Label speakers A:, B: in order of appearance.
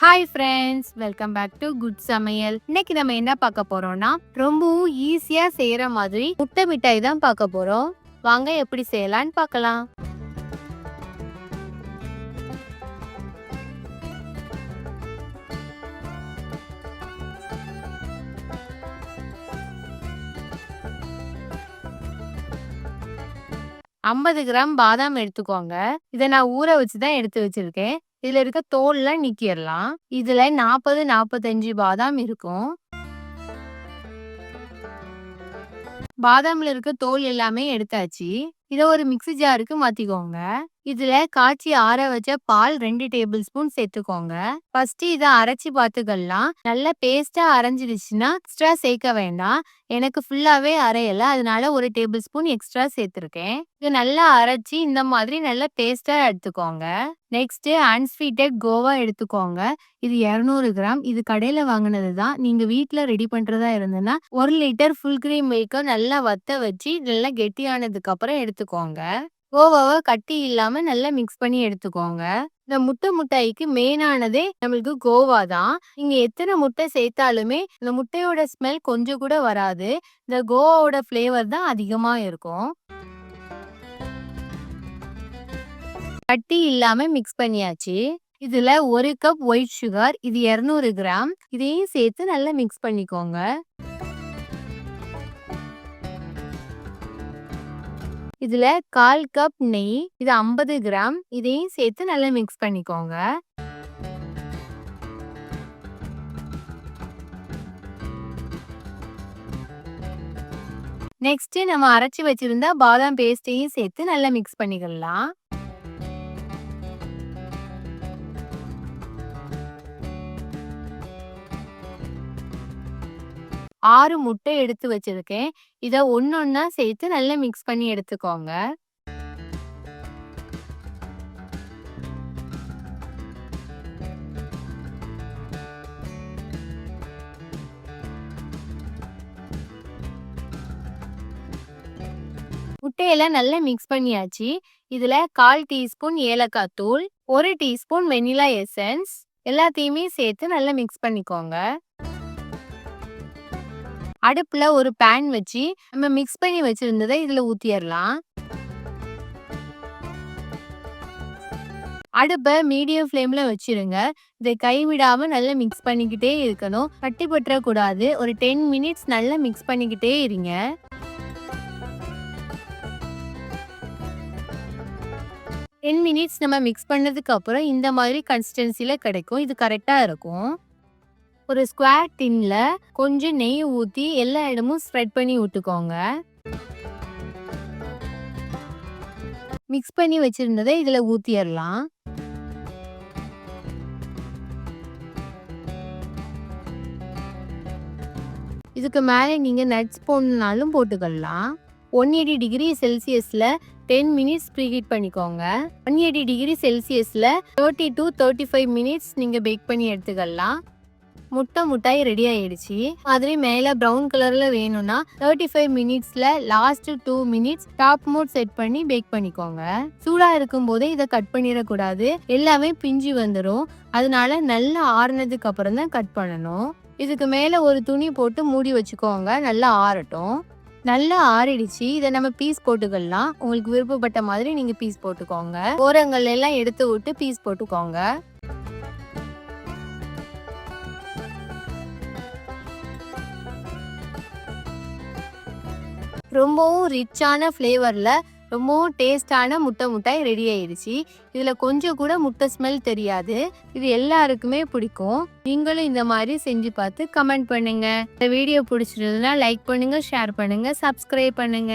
A: Hi friends welcome back to good சமையல் இன்னைக்கு நம்ம என்ன பார்க்க போறோம்னா ரொம்பவும் ஈஸியா செய்யற மாதிரி முட்டை மிட்டாய் தான் பார்க்க போறோம். வாங்க எப்படி செய்யலாம்னு பார்க்கலாம். ஐம்பது கிராம் பாதாம் எடுத்துக்கோங்க. இதை நான் ஊற வச்சு தான் எடுத்து வச்சிருக்கேன். இதுல இருக்க தோல்லாம் நீக்கிடலாம் இதுல நாற்பது நாற்பத்தஞ்சு பாதாம் இருக்கும். பாதாம்ல இருக்க தோல் எல்லாமே எடுத்தாச்சு. இதை ஒரு மிக்ஸி ஜாருக்கு மாத்திக்கோங்க. இதுல காய்ச்சி ஆற வச்ச பால் ரெண்டு டேபிள் ஸ்பூன் சேர்த்துக்கோங்க ஃபர்ஸ்ட் இதை அரைச்சி பார்த்துக்கலாம் நல்லா பேஸ்டா அரைஞ்சிருச்சுன்னா எக்ஸ்ட்ரா சேர்க்க வேண்டாம். எனக்கு ஃபுல்லாவே அரையல. அதனால ஒரு டேபிள் ஸ்பூன் எக்ஸ்ட்ரா சேர்த்துருக்கேன் இது நல்லா அரைச்சி இந்த மாதிரி நல்லா பேஸ்டா எடுத்துக்கோங்க. நெக்ஸ்ட் அன்ஸ்வீட்டட் கோவா எடுத்துக்கோங்க. இது இரநூறு கிராம். இது கடையில வாங்கினது தான். நீங்க வீட்டுல ரெடி பண்றதா இருந்ததுன்னா ஒரு லிட்டர் ஃபுல் கிரீம் மில்க நல்லா வத்த வச்சு நல்லா கெட்டியானதுக்கு அப்புறம் எடுத்துக்கோங்க. கோவாவை கட்டி இல்லாம நல்லா மிக்ஸ் பண்ணி எடுத்துக்கோங்க. இந்த முட்டை முட்டாய்க்கு மெயினானதே நம்மளுக்கு கோவா தான். நீங்க எத்தனை முட்டை சேர்த்தாலுமே இந்த முட்டையோட ஸ்மெல் கொஞ்சம் கூட வராது. இந்த கோவாவோட ஃப்ளேவர் தான் அதிகமா இருக்கும். கட்டி இல்லாம மிக்ஸ் பண்ணியாச்சு. இதுல ஒரு கப் ஒயிட் சுகர் இது இரநூறு கிராம். இதையும் சேர்த்து நல்லா மிக்ஸ் பண்ணிக்கோங்க. இதுல கால் கப் நெய் இது ஐம்பது கிராம். இதையும் சேர்த்து நல்லா மிக்ஸ் பண்ணிக்கோங்க. நெக்ஸ்ட் நம்ம அரைச்சி வச்சிருந்த பாதாம் பேஸ்டையும் சேர்த்து நல்லா மிக்ஸ் பண்ணிக்கலாம். ஆறு முட்டை எடுத்து வச்சிருக்கேன். இதை ஒன்னொன்னா சேர்த்து நல்லா மிக்ஸ் பண்ணி எடுத்துக்கோங்க. முட்டையெல்லாம் நல்லா மிக்ஸ் பண்ணியாச்சு. இதுல கால் டீஸ்பூன் ஏலக்காய் தூள் ஒரு டீஸ்பூன் வெனிலா எசன்ஸ் எல்லாத்தையுமே சேர்த்து நல்லா மிக்ஸ் பண்ணிக்கோங்க. அடுப்புல ஒரு பேன் வச்சு நம்ம மிக்ஸ் பண்ணி வச்சிருந்ததை இதுல ஊத்திடலாம் அடுப்பை மீடியம் ஃப்ளேம்ல வச்சிருங்க. இதை கைவிடாம நல்லா மிக்ஸ் பண்ணிக்கிட்டே இருக்கணும். கட்டி பற்றக்கூடாது. ஒரு டென் மினிட்ஸ் நல்லா மிக்ஸ் பண்ணிக்கிட்டே இருங்க. டென் மினிட்ஸ் நம்ம மிக்ஸ் பண்ணதுக்கு அப்புறம் இந்த மாதிரி கன்சிஸ்டன்சில கிடைக்கும். இது கரெக்டா இருக்கும். ஒரு ஸ்கொயர் டின்ல கொஞ்சம் நெய் ஊத்தி எல்லா இடமும் ஸ்ப்ரெட் பண்ணி விட்டுக்கோங்க. மிக்ஸ் பண்ணி வச்சிருந்ததை இதுல ஊத்திடலாம் இதுக்கு மேலே நீங்கள் நட்ஸ் போடணுனாலும் போட்டுக்கலாம். ஒன் எயிட்டி டிகிரி செல்சியஸில் டென் மினிட்ஸ் ப்ரீஹீட் பண்ணிக்கோங்க. ஒன் எயிட்டி டிகிரி செல்சியஸில் thirty to thirty five minutes நீங்கள் பேக் பண்ணி எடுத்துக்கலாம். முட்டை முட்டாய் ரெடி ஆயிடுச்சு. மாதிரி மேலே ப்ரௌன் கலர்ல வேணும்னா தேர்ட்டி ஃபைவ் மினிட்ஸ்ல last two minutes top mode set பண்ணி பேக் பண்ணிக்கோங்க. சூடா இருக்கும் போதே இதை கட் பண்ணிடக்கூடாது. எல்லாமே பிஞ்சு வந்துடும் அதனால நல்லா ஆறுனதுக்கு அப்புறம் தான் கட் பண்ணணும். இதுக்கு மேல ஒரு துணி போட்டு மூடி வச்சுக்கோங்க. நல்லா ஆறட்டும். நல்லா ஆறிடுச்சு. இதை நம்ம பீஸ் போட்டுக்கலாம். உங்களுக்கு விருப்பப்பட்ட மாதிரி நீங்க பீஸ் போட்டுக்கோங்க. ஓரங்கள் எல்லாம் எடுத்து விட்டு பீஸ் போட்டுக்கோங்க. ரொம்பவும் ரிச்சான ஃப்ளேவரில் ரொம்பவும் டேஸ்டான முட்டை முட்டாய் ரெடி ஆயிடுச்சு. இதில் கொஞ்சம் கூட முட்டை ஸ்மெல் தெரியாது. இது எல்லாருக்குமே பிடிக்கும். நீங்களும் இந்த மாதிரி செஞ்சு பார்த்து கமெண்ட் பண்ணுங்க. இந்த வீடியோ பிடிச்சிருந்ததுன்னா லைக் பண்ணுங்க ஷேர் பண்ணுங்க சப்ஸ்கிரைப் பண்ணுங்க.